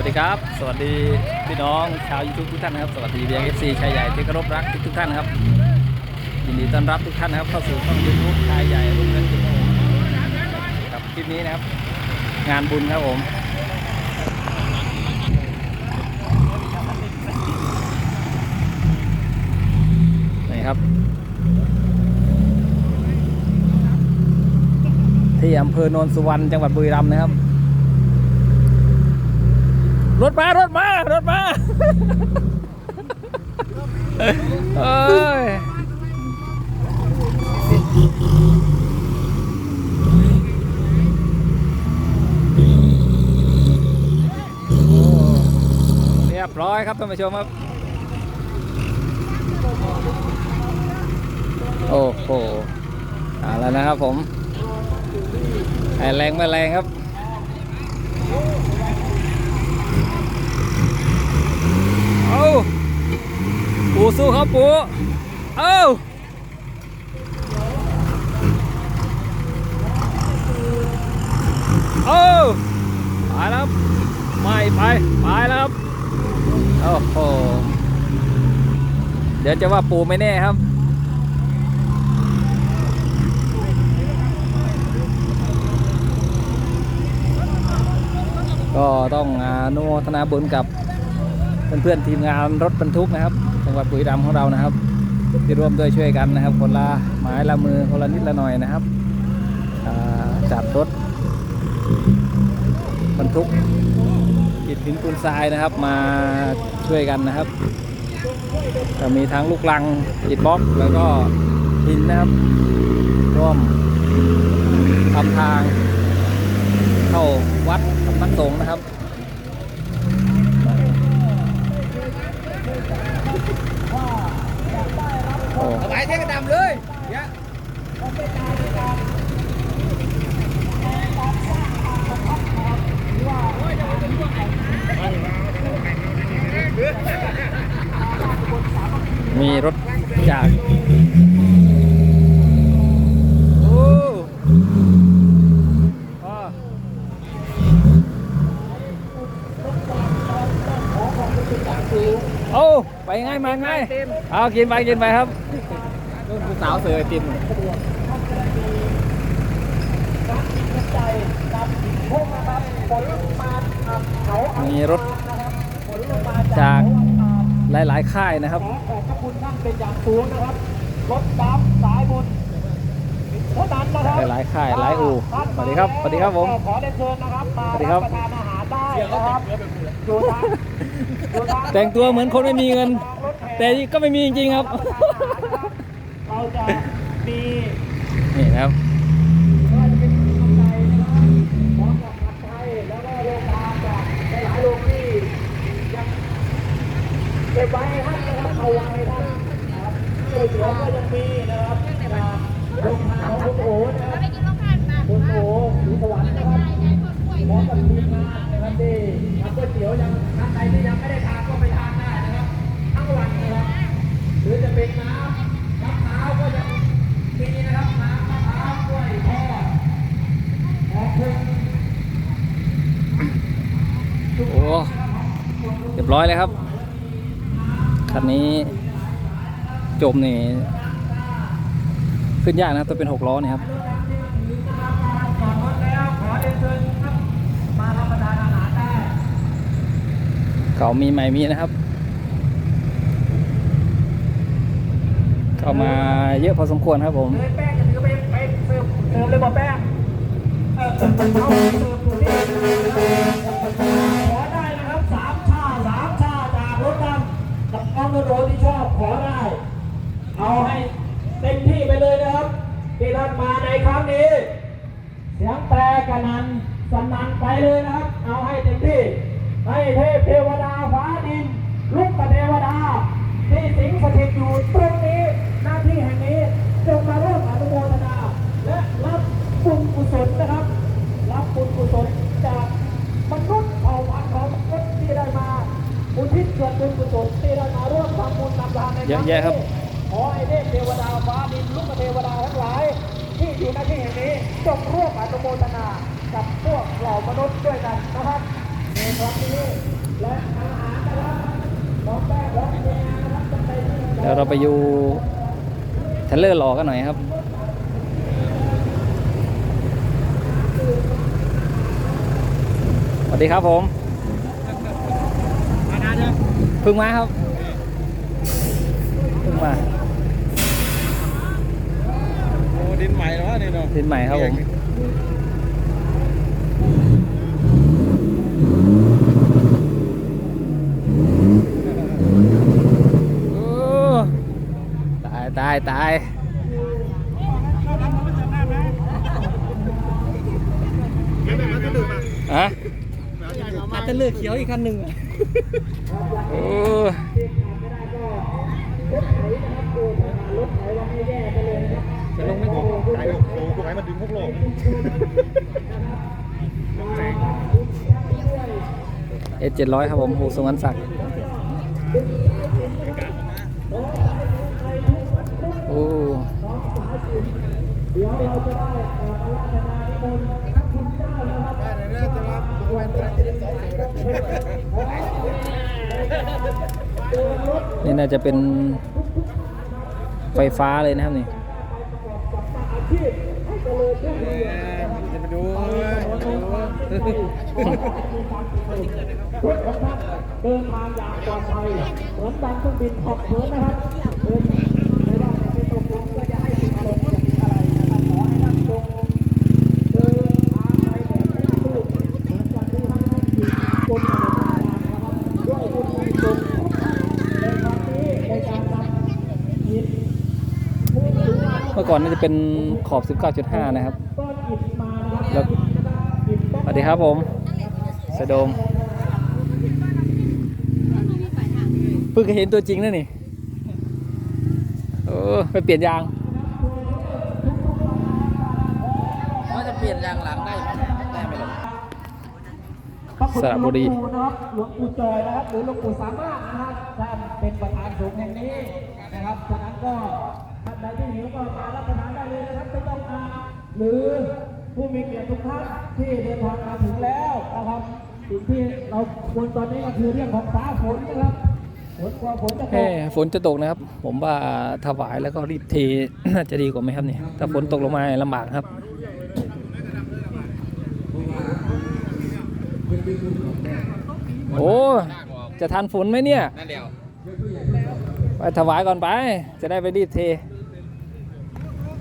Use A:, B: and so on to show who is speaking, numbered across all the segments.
A: วัสดีครับ สวัสดีพี่น้องชาวยูทูบทุกท่านนะครับ สวัสดีเบียงเอฟซีชายใหญ่ที่เคารพรักทุกท่านนะครับ ยินดีต้อนรับทุกท่านนะครับ เข้าสู่ช่องยูทูบชายใหญ่รุ่งเรืองกิจโอกับคลิปนี้นะครับ งานบุญครับผมนี่ครับ ที่อำเภอโนนสุวรรณจังหวัดบุรีรัมย์นะครับ รถมารถมารถมาเอ้ยโอ้เรียบร้อยครับท่านผู้ชมครับ โอ้โหเอาแล้วนะครับผมแรงไม่แรงครับ เอาปูสู้ครับปูเอาเอาไปแล้วไม่ไปไปแล้วครับโอ้โหเดี๋ยวจะว่าปูไม่แน่ครับก็ต้องอนุโมทนาบุญกับ เพื่อนๆทีมงานรถบรรทุกนะครับจังหวัดบุรีรัมย์ของเรานะครับ ที่ร่วมด้วยช่วยกันนะครับ คนละไม้ละมือคนละนิดละหน่อยนะครับอ่าจัดรถบรรทุกอิฐหินปูนทรายนะครับ มาช่วยกันนะครับจะมีทั้งลูกลังอิฐบล็อกแล้วก็หินนะครับร่วมทำทางเข้าวัดสำนักสงฆ์นะครับ โอ้
B: เอาไปเทกระดำเลยเนี่ย
A: มีรถจากโอ้พ่อโอ้ไปไงมาไงเอากินไปกินไปครับ นู่นคุณสาวเสือไอติมมีรถจากหลาย ๆ ค่ายนะครับ
B: ขอขอบพระคุณท่านเป็นอย่างสูงนะครับ รถบัสสายบุญเท่านั้นนะครับ
A: หลายๆค่ายหลายอู่สวัสดีครับ สวัสดีครับผม
B: ขอได้เชิญนะครับ มา
A: สวัสดีครับ
B: ประทานอาหารได้นะครับอยู่ทางอยู่ทาง
A: แต่งตัวเหมือนคนไม่มีเงิน แต่ก็ไม่มีจริงๆครับ
B: เราจะมี
A: นี่นะครับ
B: เป็นกำไรนะครับพร้อกับผัดไทยแล้วก็โรงทานจากหลายๆโรงที่ยังเก็บไว้ให้ท่านนะครับเอาไว้ให้ท่านนะครับก๋วยเตี๋ยวก็ยังมีนะครับจากโรงทานของคุณโอ๋นะครับ
C: ไปกินข้าวผัดมา
B: คุณโอ๋ศรีสวรรค์นะครับ
C: ยายปวดป่วย
B: พร้อมกับทีมงานนะครับที่ทำก๋วยเตี๋ยวยังท่านใดที่ยังไม่ได้ทานก็ไปทานได้นะครับทั้งวันนะครับหรือจะเป็นน้ำมะพร้าวก็ยังมีนะครับน้ำมะพร้าวกล้วยทอดหอมพึ่ง
A: โอ้เร้อยเลยครับ คันนี้จมนี่ขึ้นยากนะตัวเป็นหกล้อเนี่ยครับ
B: เรียนเชิญครับมารับประทานอาหารได้
A: เขามีใหม่มีนะครับ เข้ามาเยอะพอสมควรครับผม
B: เลยแป้งจะถือไปไปเสิร์ฟเลยบอแป้งเออเอาเสิร์ฟอยู่ กับน้องโดที่ชอบขอได้ เอาให้เต็มที่ไปเลยนะครับที่ท่านมาในครั้งนี้ เสียงแตรกระนันสนั่นไปเลยนะครับ เอาให้เต็มที่ให้เทพเทวดาฟ้าดิน ลูกเทวดา ที่สิงสถิตอยู่ตรงนี้หน้าที่แห่งนี้จงมาร่วมอนุโมทนา และรับบุญกุศลนะครับ รับบุญกุศลจากมนุษย์เผ่าพันธุ์ของมนุษย์ที่ได้มาอุทิศส่วนบุญกุศลที่ได้มาร่วมทำบุญทำทานในครั้ง
A: เยอะแยะครับ
B: นี้ขอให้เทพเทวดาฟ้าดินลูกเทวดาทั้งหลาย ที่อยู่ในที่แห่งนี้จงร่วมอนุโมทนากับพวกเหล่ามนุษย์ด้วยกันนะครับเมต
A: เดี๋ยวเราไปอยู่เทเลอร์รอกันหน่อยครับสวัสดีครับผม
D: มานานยัง
A: เพิ่งมาครับเพิ่ง มา
D: โอ้ดินใหม่แล้วนี่เนาะ
A: ดินใหม่ครับผมโอ้ตายตายตายฮะ
D: อาจจะเลือกเขียวอีกคันหนึ่ง
A: โอ้ จะลงไม่ถึง
D: ไก่โอ้พวกไหนมันดึงพวกโลก
A: เอเจ็ดร้อยครับผมหูสวรรค์ศักดิ์โอ้นี่น่าจะเป็น ไฟฟ้าเลยนะครับนี่
D: จะไปดู
B: เดินทางอย่างปลอดภัยเหมือนดังเครื่องบินขอบเพื้นนะครับเดินไม่ว่าจะเป็นตกลงก็จะให้ติดลมจะมีอะไรนะครับขอให้นั่งตรงเดินทางไปแบบไม่ตู้เหมือนกันที่ท่านให้ขี่บนถนนทางนะครับด้วยบุญมีตรงในครั้งนี้ในการนำหินผู้ถือว่า
A: เมื่อ ก่อนน่าจะเป็นขอบ 19.5 นะครับ
B: ก้อนอิฐมานะครับ
A: แล้ว
B: อิฐ
A: สวัสดีครับผมสะโดมเพิ่งเคยเห็นตัวจริงนะนี่โอ้ไปเปลี่ยนยาง
D: ว่าจะเปลี่ยนยางหลังได้ไหมได้ไหมล่ะ
B: พระคุณ
A: สระบุรี
B: หลวงปู่นะครับหลวงปู่จอยนะครับหรือหลวงปู่สามารถนะครับท่านเป็นประธานสงฆ์แห่งนี้นะครับฉะนั้นก็ ท่านใดที่หิวก็มารับประทานได้เลยนะครับไม่ต้องมาหรือผู้มีเกียรติทุกท่านที่เดินทางมาถึงแล้วนะครับสิ่งที่เราควรตอนนี้ก็คือเรื่องของฟ้าฝนนะครับฝนกลัวฝนจะต
A: แค่
B: ก
A: ฝนจะตกนะครับ ผมว่าถวายแล้วก็รีบเท น่าจะดีกว่าไหมครับเนี่ยถ้าฝนตกลงมาลำบากครับ โอ้จะทันฝนไหมเนี่ย
D: นั่นเดียว
A: ไปถวายก่อนไป จะได้ไปรีบเท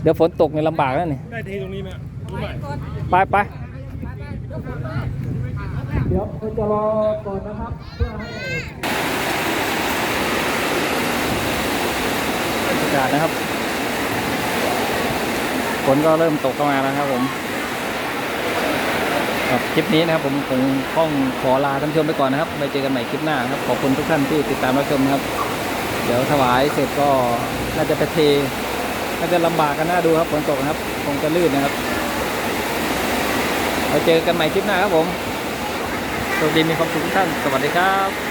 A: เดี๋ยวฝนตกในยลำบากแล้วนี่
D: ได้ทีตรงนี้ไหมรู้ไหม
A: ไปไป
B: เดี๋ยวเราจะรอก่อนนะครับเพื่อให้
A: บรรยากาศนะครับฝนก็เริ่มตกเข้ามาแล้วครับผมครับคลิปนี้นะครับผมคงต้องขอลาท่านผู้ชมไปก่อนนะครับไว้เจอกันใหม่คลิปหน้าครับขอบคุณทุกท่านที่ติดตามรับชมนะครับ เดี๋ยวถวายเสร็จก็น่าจะไปเท ก็จะลำบากกันหน้าดูครับฝนตกนะครับคงจะลื่นนะครับเราเจอกันใหม่คลิปหน้าครับผมโชคดีมีความสุขทุกท่าน สวัสดีครับ